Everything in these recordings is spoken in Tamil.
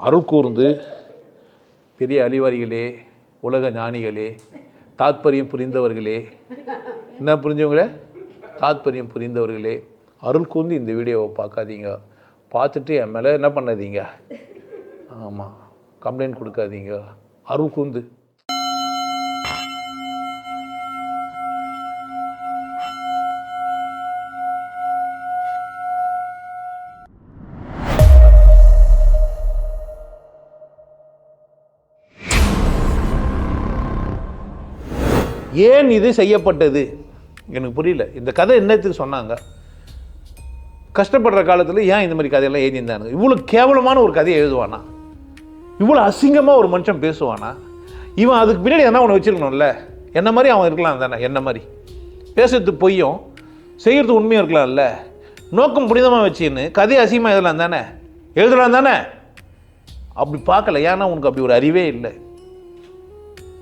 அருள் கூர்ந்து பெரிய அறிவாளிகளே உலக ஞானிகளே தாத்பரியம் புரிந்தவர்களே. என்ன புரிஞ்சவங்களே? தாத்பரியம் புரிந்தவர்களே. அருள் கூர்ந்து இந்த வீடியோவை பார்க்காதீங்க. பார்த்துட்டு என் மேலே என்ன பண்ணாதீங்க. ஆமாம் கம்ப்ளைண்ட் கொடுக்காதீங்க. அருள் கூர்ந்து. ஏன் இது செய்யப்பட்டது? எனக்கு புரியல. இந்த கதை என்னத்துக்கு சொன்னாங்க? கஷ்டப்படுற காலத்தில் ஏன் இந்த மாதிரி கதையெல்லாம் எழுதியிருந்தாங்க? இவ்வளோ கேவலமான ஒரு கதையை எழுதுவானா? இவ்வளோ அசிங்கமாக ஒரு மனுஷன் பேசுவானா? இவன் அதுக்கு பின்னாடி என்ன ஒன்று வச்சிருக்கணும்ல? என்ன மாதிரி அவன் இருக்கலாம் தானே? என்ன மாதிரி? பேசுறது பொய்யும் செய்கிறது உண்மையும் இருக்கலாம்ல? நோக்கம் புனிதமாக வச்சுன்னு கதையை அசிங்கமாக எழுதலாம் தானே? எழுதலாம் தானே? அப்படி பார்க்கல. ஏன்னா உனக்கு அப்படி ஒரு அறிவே இல்லை.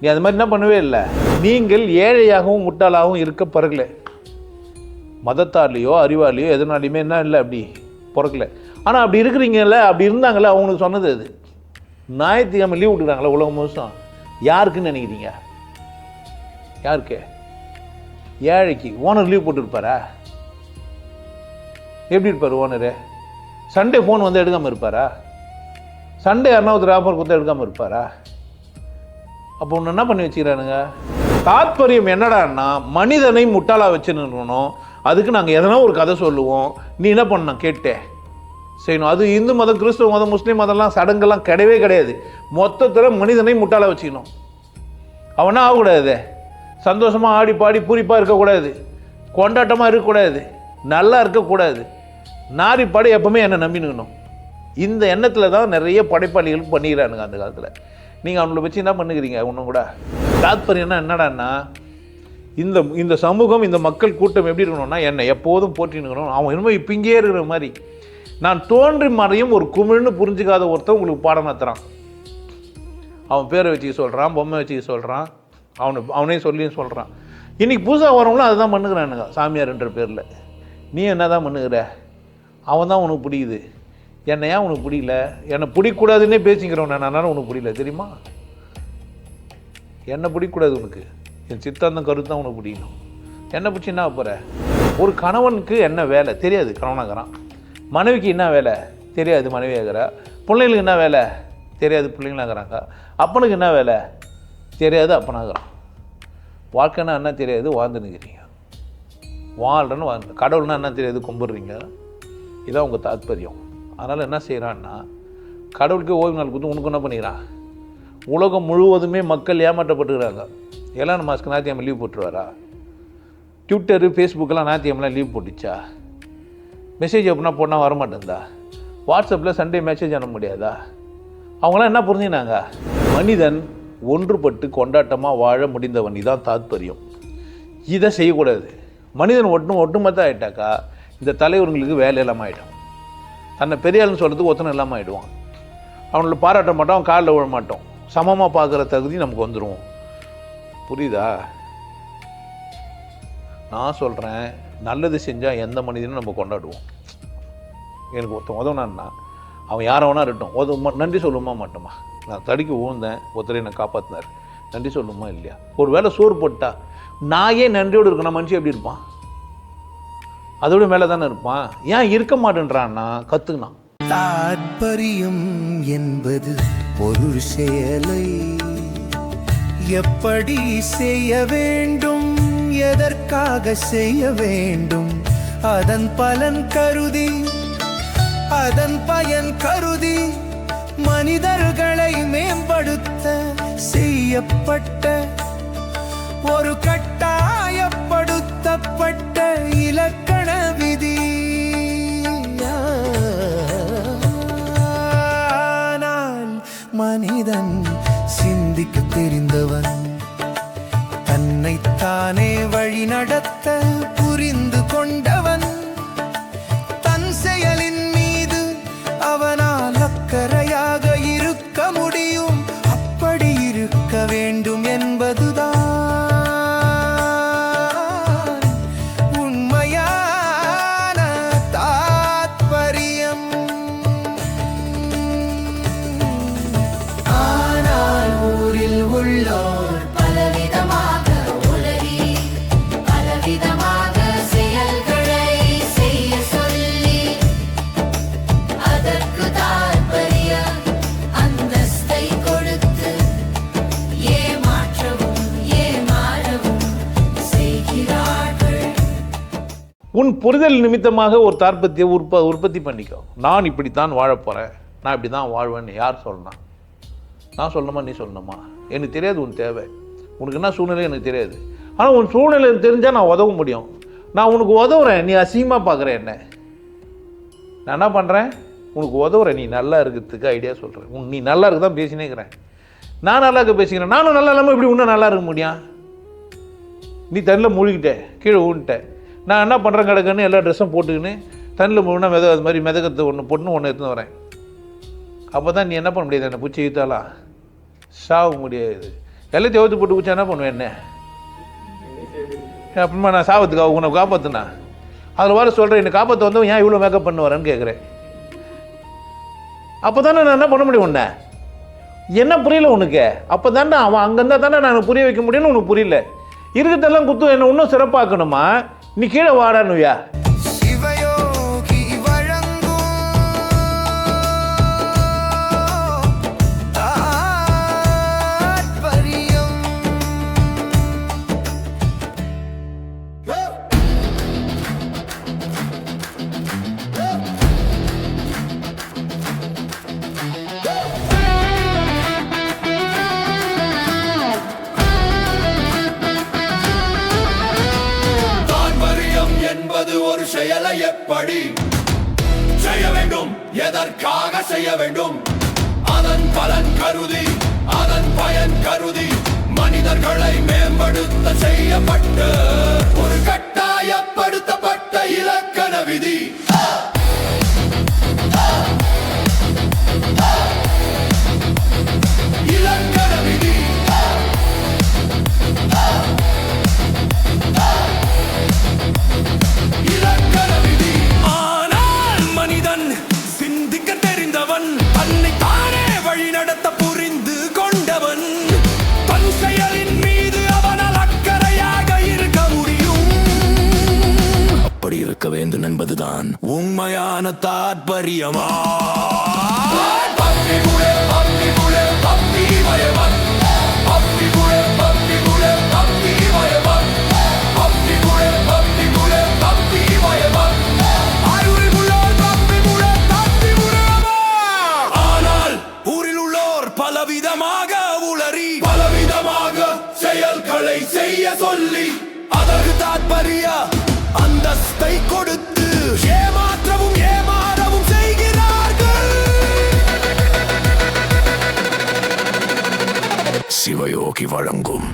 நீ அது மாதிரி என்ன பண்ணவே இல்லை. நீங்கள் ஏழையாகவும் முட்டாளாகவும் இருக்க பிறகுல மதத்தாலேயோ அறிவாலேயோ எதனாலையுமே என்ன இல்லை அப்படி பிறக்கல. ஆனால் அப்படி இருக்கிறீங்கல்ல அப்படி இருந்தாங்கல்ல அவங்களுக்கு சொன்னது அது. ஞாயிற்றுக்கிழமை லீவ் விட்டுக்கிறாங்களே உலகம் முழுசும் யாருக்குன்னு நினைக்கிறீங்க? யாருக்கு? ஏழைக்கு. ஓனர் லீவ் போட்டுருப்பாரா? எப்படி இருப்பார் ஓனரு சண்டே ஃபோன் வந்து எடுக்காமல் இருப்பாரா? சண்டே யாருன்னா ஒருத்தர் ஆஃபர் கொடுத்தா எடுக்காமல் இருப்பாரா? அப்போ ஒன்று என்ன பண்ணி வச்சுக்கிறானுங்க? தாத்பரியம் என்னடான்னா மனிதனை முட்டாளா வச்சுருக்கணும் அதுக்கு நாங்கள் எதனா ஒரு கதை சொல்லுவோம். நீ என்ன பண்ண? கேட்டே செய்யணும். அது இந்து மதம் கிறிஸ்துவ மதம் முஸ்லீம் மதம்லாம் சடங்கெல்லாம் கிடையவே கிடையாது. மொத்தத்தில் மனிதனை முட்டாளா வச்சுக்கணும். அவனா ஆகக்கூடாது? சந்தோஷமாக ஆடி பாடி பூரிப்பாக இருக்கக்கூடாது. கொண்டாட்டமாக இருக்கக்கூடாது. நல்லா இருக்கக்கூடாது. நாரி பாடி எப்பவுமே என்னை நம்பினுக்கணும். இந்த எண்ணத்தில் தான் நிறைய படைப்பாளிகள் பண்ணிக்கிறானுங்க அந்த காலத்தில். நீங்கள் அவங்கள வச்சு என்ன பண்ணுகிறீங்க? ஒன்றும் கூட. தாத்பரியம்னா என்னடான்னா இந்த இந்த சமூகம் இந்த மக்கள் கூட்டம் எப்படி இருக்கணும்னா என்னை எப்போதும் போற்றினுக்கணும் அவன் என்னமோ இப்போ இங்கேயே இருக்கிற மாதிரி. நான் தோன்றி மறையும் ஒரு குமிழ்னு புரிஞ்சுக்காத ஒருத்தன் உங்களுக்கு பாடம் நடத்துகிறான் அவன் பேரை வச்சுக்க சொல்கிறான் பொம்மை வச்சுக்க சொல்கிறான் அவனை அவனே சொல்லியும் சொல்கிறான் இன்றைக்கி புதுசாக வரவங்களும் அதுதான் பண்ணுகிறானுங்க சாமியார்ன்ற பேரில். நீ என்ன தான் பண்ணுகிற? அவன் தான் உனக்கு பிடிக்குது என்னை ஏன் உனக்கு பிடிக்கல? என்னை பிடிக்கூடாதுன்னே பேசிக்கிறவன் நான். உனக்கு பிடிக்கல தெரியுமா? என்னை பிடிக்கக்கூடாது உனக்கு. என் சித்தாந்தம் கருத்து தான் உனக்கு பிடிக்கணும். என்னை பிடிச்சி என்ன போகிற ஒரு கணவனுக்கு என்ன வேலை? தெரியாது கணவனாகிறான். மனைவிக்கு என்ன வேலை? தெரியாது மனைவியாகிறா பிள்ளைங்களுக்கு என்ன வேலை? தெரியாது பிள்ளைங்களாகிறாங்க. அப்பனுக்கு என்ன வேலை? தெரியாது அப்பனாகிறான். வாழ்க்கைன்னா என்ன தெரியாது? வாழ்ந்துன்னுக்கிறீங்க. வாழ்றன்னு வாழ்ந்து கடவுள்னா என்ன தெரியாது? கும்பிட்றீங்க. இதான் உங்கள் தாத்பரியம். அதனால் என்ன செய்கிறான்னா கடவுளுக்கு ஓய்வு நாள் கொடுத்து உனக்கு என்ன பண்ணிக்கிறான் உலகம் முழுவதுமே மக்கள் ஏமாற்றப்பட்டுக்கிறாங்க. எல்லாம் மாஸ்க்கு ஞாயிற்றுக்கிழமை லீவ் போட்டுருவாரா? ட்விட்டரு ஃபேஸ்புக்கெல்லாம் ஞாயிற்றுக்கிழமெலாம் லீவ் போட்டுச்சா? மெசேஜ் எப்படின்னா போனால் வரமாட்டேந்தா வாட்ஸ்அப்பில் சண்டே மெசேஜ் அனுப்ப முடியாதா? அவங்களாம் என்ன புரிஞ்சுனாங்க மனிதன் ஒன்றுபட்டு கொண்டாட்டமாக வாழ முடிந்தவன் இதான் தாத்பரியம். இதை செய்யக்கூடாது. மனிதன் ஒட்டு ஒட்டுமொத்தம் ஆகிட்டாக்கா இந்த தலைவர்களுக்கு வேலை இல்லாமல் ஆகிடும் தன்னை பெரிய ஆளுன்னு சொல்கிறதுக்கு ஒத்தனை இல்லாமல் ஆகிடுவான் அவங்கள பாராட்ட மாட்டோம் அவன் காலில் விழ மாட்டோம். சமமாக பார்க்குற தகுதி நமக்கு வந்துடும் புரியுதா? நான் சொல்கிறேன் நல்லது செஞ்சால் எந்த மனிதனும் நம்ம கொண்டாடுவோம். எனக்கு ஒருத்தன் உதவுனான்னா அவன் யாரை வேணா இருக்கட்டும். உத நன்றி சொல்லுமா மாட்டோமா? நான் தடுக்கி ஊழ்ந்தேன் ஒருத்தர் என்னை காப்பாற்றினார் நன்றி சொல்லுமா இல்லையா? ஒரு வேளை சோறு போட்டா நான் ஏன் நன்றியோடு இருக்கணும் மனுஷன் எப்படி இருப்பான்? அதோட மேலே தானே இருப்பான். ஏன் இருக்க மாட்டேன்றான்னா கற்றுக்கினான் தாற்பரியம் என்பது ஒரு செயலை. எப்படி செய்ய வேண்டும் எதற்காக செய்ய வேண்டும் அதன் பலன் கருதி அதன் பயன் கருதி மனிதர்களை மேம்படுத்த செய்யப்பட்ட தன்னைத்தானே வழி நடத்த புரிதல் நிமித்தமாக ஒரு தாற்பத்தியை உற்ப உற்பத்தி பண்ணிக்கோ. நான் இப்படித்தான் வாழப்போகிறேன் நான் இப்படி தான் வாழ்வேன்னு யார் சொல்லணும் நான் சொல்லணுமா நீ சொல்லணுமா? எனக்கு தெரியாது உன் தேவை. உனக்கு என்ன சூழ்நிலை? எனக்கு தெரியாது. ஆனால் உன் சூழ்நிலை எனக்கு தெரிஞ்சால் நான் உதவ முடியும். நான் உனக்கு உதவுறேன். நீ அசிங்கமாக பார்க்குற என்ன? நான் என்ன பண்ணுறேன் உனக்கு உதவுறேன். நீ நல்லா இருக்கிறதுக்கு ஐடியா சொல்கிறேன் உன் நீ நல்லா இருக்க தான் பேசினே இருக்கிறேன். நான் நல்லா இருக்க பேசிக்கிறேன். நானும் நல்லா இல்லாமல் இப்படி இன்னும் நல்லா இருக்க முடியும்? நீ தண்ணில் மூழ்கிட்ட கீழே ஊன்ட்டேன் நான் என்ன பண்ணுறேன் கிடக்குன்னு எல்லா ட்ரெஸ்ஸும் போட்டுக்கின்னு தண்ணில் போனால் மெத அது மாதிரி மிதக்கத்து ஒன்று போட்டுன்னு ஒன்று எடுத்துன்னு வரேன். அப்போ தான் நீ என்ன பண்ண முடியாது? என்னை பூச்சி இழுத்தாலாம் சாக முடியாது. எல்லாத்தையும் ஓத்து போட்டு பூச்சா என்ன பண்ணுவேன் என்ன? அப்புறமா நான் சாவத்துக்கு உன்னை காப்பாற்றுனா அதில் வர சொல்கிறேன் என்னை காப்பாற்ற வந்தவன் ஏன் இவ்வளோ மேக்கப் பண்ண வரேன்னு கேட்குறேன் அப்போ தானே நான் என்ன பண்ண முடியும் உன்னை? என்ன புரியல உனக்கு? அப்போ தானே அவன் அங்கே இருந்தால் தானே நான் புரிய வைக்க முடியும்னு உனக்கு புரியல. இருக்கிறதெல்லாம் குத்து என்ன இன்னும் சிறப்பாக்கணுமா? நீ கீழே வாடானுயா செயலை எப்படி செய்ய வேண்டும்? எதற்காக செய்ய வேண்டும்? அதன் பலன் கருதி அதன் பயன் கருதி மனிதர்களை மேம்படுத்த செய்யப்பட்ட ஒரு கட்டாயப்படுத்தப்பட்ட இலக்கண விதி. என்பதுதான் உண்மையான தாற்பரியமா பலவிதமாக உளறி பலவிதமாக செயல்களை செய்ய சொல்லி அதற்கு தாற்பரிய அந்தஸ்தை கொடுத்து சிவயோகி வழங்கும்.